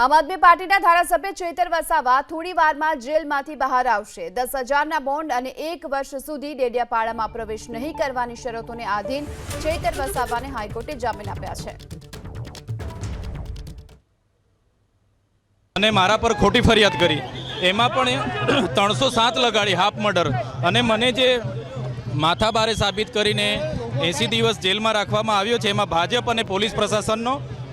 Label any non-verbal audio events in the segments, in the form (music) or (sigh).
આમ આદમી પાર્ટીના ધારાસભ્ય ચેતર વસાવા થોડી વારમાં જેલમાંથી બહાર આવશે. દસ હજારના બોન્ડ અને એક વર્ષ સુધી ડેડિયાપાડામાં પ્રવેશ નહીં કરવાની શરતોને આધીન ચેતર વસાવાને હાઈકોર્ટે જામીન આપ્યા છે. અને મારા પર ખોટી ફરિયાદ કરી. એમાં પણ ત્રણસો સાત લગાડી હાફ મર્ડર. અને મને જે માથાબારે સાબિત કરીને એંસી દિવસ જેલમાં રાખવામાં આવ્યો છે, એમાં ભાજપ અને પોલીસ પ્રશાસનનો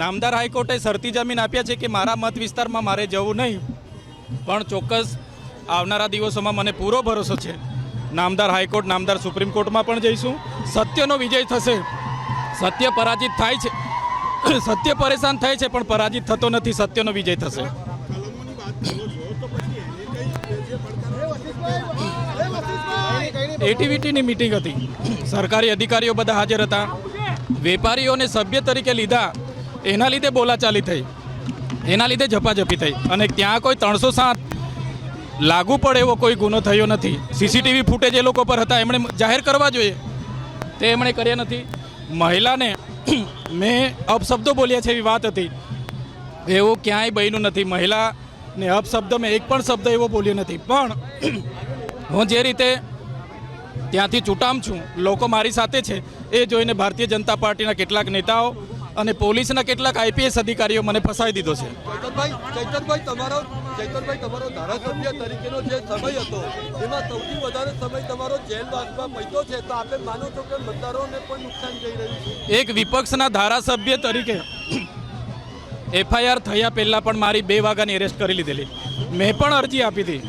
નામદાર હાઈકોર્ટે શરતી જમીન આપ્યા છે કે મારા મત વિસ્તારમાં મારે જવું નહીં, પણ ચોક્કસ આવનારા દિવસોમાં મને પૂરો ભરોસો છે. નામદાર હાઈકોર્ટ, નામદાર સુપ્રીમ કોર્ટમાં પણ જઈશું. સત્યનો વિજય થશે. સત્ય પરાજિત થાય છે. સત્ય પરેશાન થાય છે, પણ પરાજિત થતો નથી, સત્યનો વિજય થશે. એટીવીટીની મિટિંગ હતી. સરકારી અધિકારીઓ બધા હાજર હતા. વેપારીઓને સભ્ય તરીકે લીધા. એના લીધે બોલાચાલી થઈ. એના લીધે ઝપાઝપી થઈ. અને ત્યાં કોઈ ત્રણસો સાત લાગુ પડે એવો કોઈ ગુનો થયો નથી. સીસીટીવી ફૂટેજ એ લોકો પર હતા. એમણે જાહેર કરવા જોઈએ. તે એમણે કર્યા નથી. મહિલાને (clears throat) મેં અપશબ્દો બોલ્યા છે એવી વાત હતી. એવું ક્યાંય બન્યું નથી. મહિલાને અપશબ્દ મેં એક પણ શબ્દ એવો બોલ્યો નથી. પણ (clears throat) હું જે રીતે ત્યાંથી ચૂંટામ છું, લોકો મારી સાથે છે, એ જોઈને ભારતીય જનતા પાર્ટીના કેટલાક નેતાઓ અને પોલીસના કેટલાક આઈપીએસ અધિકારીઓ મને ફસાઈ દીધો છે. ચૈતનભાઈ ચૈતનભાઈ તમારો ચૈતનભાઈ તમારો ધારાસભ્ય તરીકેનો જે સમય હતો એમાં સૌથી વધારે સમય તમારો જેલવાસમાં પૈતો છે. તો આપણે માનો છો કે મતદારોને પણ નુકસાન જઈ રહ્યું છે? એક વિપક્ષના ધારાસભ્ય તરીકે એફઆઈઆર થયા પહેલાં પણ મારી બે વાગ્યાની એરેસ્ટ કરી લીધેલી. મેં પણ અરજી આપી હતી.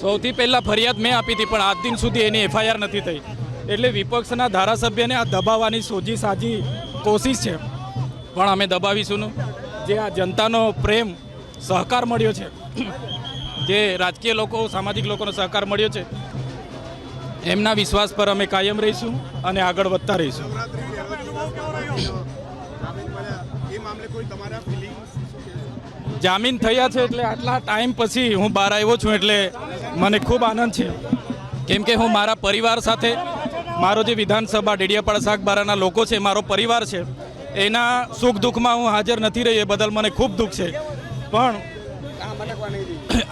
સૌથી પહેલાં ફરિયાદ મેં આપી હતી પણ આજ દિન સુધી એની એફઆઈઆર નથી થઈ. એટલે વિપક્ષના ધારાસભ્યને આ દબાવવાની સોજી સાજી કોશિશ છે. પણ અમે દબાવીશું. જે આ જનતાનો પ્રેમ, સહકાર મળ્યો છે, જે રાજકીય લોકો, સામાજિક લોકોનો સહકાર મળ્યો છે, એમના વિશ્વાસ પર અમે કાયમ રહીશું અને આગળ વધતા રહીશું જામીન થયા છે એટલે આટલા ટાઈમ પછી હું બહાર આવ્યો છું એટલે મને ખૂબ આનંદ છે કેમ કે હું મારા પરિવાર સાથે, મારો જે વિધાનસભા, ડેડિયાપાડા શાકબારાના લોકો છે, મારો પરિવાર છે એના સુખ દુઃખમાં હું હાજર નથી રહી, એ બદલ મને ખૂબ દુઃખ છે. પણ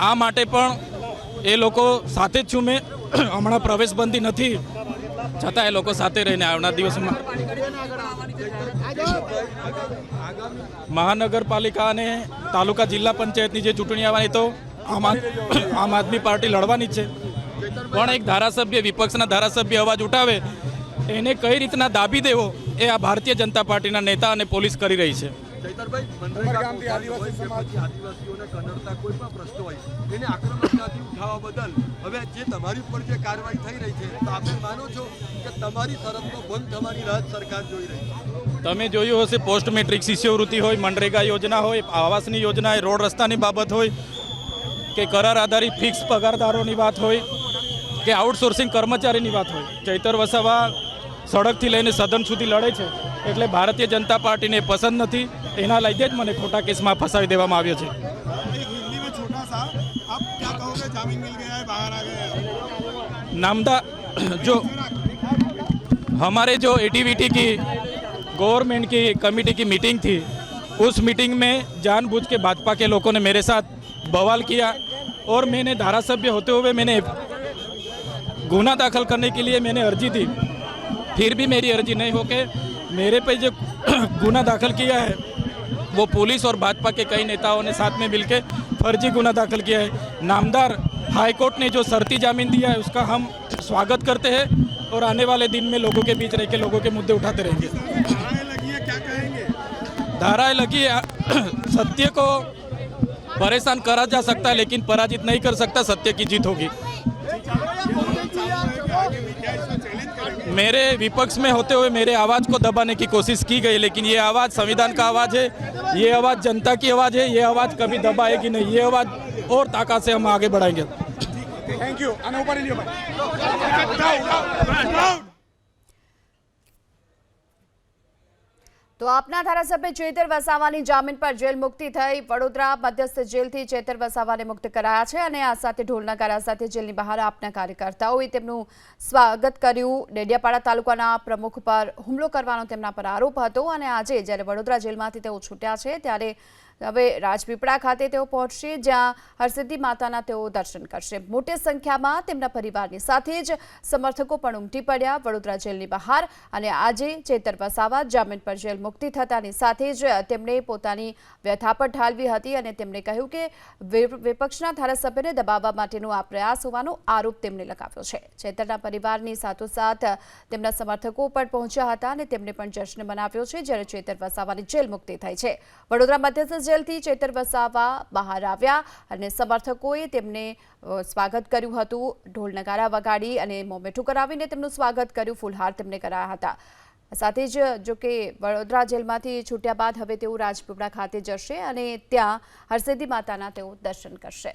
આ માટે પણ એ લોકો સાથે જ છું મેં. હમણાં પ્રવેશબંધી નથી. છતાં એ લોકો સાથે રહીને આવનાર દિવસમાં મહાનગરપાલિકા અને તાલુકા જિલ્લા પંચાયતની જે ચૂંટણી આવવાની તો આમ આદમી પાર્ટી લડવાની જ છે. પણ એક ધારાસભ્ય વિપક્ષના ધારાસભ્ય અવાજ ઉઠાવે, એને કઈ રીતના દાબી દેવો? એ આ ભારતીય જનતા પાર્ટીના નેતા અને પોલીસ કરી રહી છે. ચૈતનભાઈ મનરેગા કોન્ટ્રાક્ટ હોય કે પછી આદિવાસીઓને કનડતા કોઈ પણ પ્રશ્ન હોય એને આક્રમકતાથી ઉઠાવવા બદલ હવે જે તમારી ઉપર જે કાર્યવાહી થઈ રહી છે આપણે માનો છો કે તમારી શરતનો ભંગ થવાની રાહત સરકાર જોઈ રહી છે? તમે જોયું હશે પોસ્ટ મેટ્રિક શિષ્યવૃત્તિ હોય મનરેગા યોજના હોય આવાસની યોજના હોય રોડ રસ્તાની બાબત હોય કે કરાર આધારિત ફિક્સ પગારદારોની વાત હોય કે આઉટસોર્સિંગ કર્મચારીની વાત હોય. ચૈતર વસાવા સડકથી લઈને સદન સુધી લડે છે એટલે ભારતીય જનતા પાર્ટીને એ પસંદ નથી એના લીધે જ મને ખોટા કેસમાં ફસાવી દેવામાં આવ્યો છે एक हिंदी में छोटा सा आप क्या कहोगे जामीन मिल गया है बाहर आ गए हैं नामदा जो हमारे जो एटीवीटी की गवर्नमेंट की कमेटी की मीटिंग थी उस मीटिंग में जानबूझ के भाजपा के लोगों ने मेरे साथ बवाल किया और मैंने धारासभ्य होते हुए मैंने गुना दाखिल करने के लिए मैंने अर्जी दी फिर भी मेरी अर्जी नहीं होके मेरे पे जो (clears throat) गुना दाखिल किया है, वो पुलिस और भाजपा के कई नेताओं ने साथ में मिलकर फर्जी गुना दाखिल किया है। नामदार हाईकोर्ट ने जो शर्ती जामीन दिया है, उसका हम स्वागत करते हैं और आने वाले दिन में लोगों के बीच रह के लोगों के मुद्दे उठाते रहेंगे। धाराएँ लगी (clears throat) सत्य को परेशान करा जा सकता है, लेकिन पराजित नहीं कर सकता, सत्य की जीत होगी आगे में क्या इसको चैलेंज करेंगे मेरे विपक्ष में होते हुए मेरे आवाज़ को दबाने की कोशिश की गई, लेकिन ये आवाज़ संविधान का आवाज़ है, ये आवाज़ जनता की आवाज़ है, ये आवाज़ कभी दबाएगी नहीं, ये आवाज़ और ताकत से हम आगे बढ़ाएँगे। थैंक यू તો આપના ધારાસભ્ય ચેતર વસાવાની જામીન પર જેલ મુક્તિ થઈ. વડોદરા મધ્યસ્થ જેલથી ચેતર વસાવાને મુક્ત કરાયા છે અને આ સાથે ઢોલ સાથે જેલની બહાર આપના કાર્યકર્તાઓએ તેમનું સ્વાગત કર્યું. ડેડિયાપાડા તાલુકાના પ્રમુખ પર હુમલો કરવાનો તેમના પર આરોપ હતો અને આજે જ્યારે વડોદરા જેલમાંથી તેઓ છૂટ્યા છે, ત્યારે હવે રાજપીપળા ખાતે તેઓ પહોંચશે, જ્યાં હરસિદ્ધિ માતાના તેઓ દર્શન કરશે. મોટી સંખ્યામાં તેમના પરિવારની સાથે જ સમર્થકો પણ ઉમટી પડ્યા. વડોદરા જેલની બહાર અને આજે ચેતર વસાવા, જામીન પર જેલ મુક્તિ થતાની સાથે જ તેમણે પોતાની વ્યથા પર ઠાલવી હતી અને તેમણે કહ્યું કે વિપક્ષના ધારાસભ્યને દબાવવા માટેનો આ પ્રયાસ હોવાનો આરોપ તેમણે લગાવ્યો છે. ચેતરના પરિવારની સાથોસાથ તેમના સમર્થકો પણ પહોંચ્યા હતા અને તેમણે પણ જશ્ન મનાવ્યો છે જ્યારે ચેતર વસાવાની જેલ મુક્તિ થઈ છે. વડોદરા મધ્યસ્થ જેલથી ચેતર વસાવા બહાર આવ્યા અને સમર્થકોએ તેમને સ્વાગત કર્યું હતું. ઢોલ નગારા વગાડી અને મોમેઠું કરાવીને તેમનું સ્વાગત કર્યું. ફૂલહાર તેમને કરાયા હતા. સાથે જ જો કે વડોદરા જેલમાંથી છૂટ્યા બાદ હવે તેઓ રાજપીપળા ખાતે જશે અને ત્યાં હરસિદ્ધિ માતાના તેઓ દર્શન કરશે.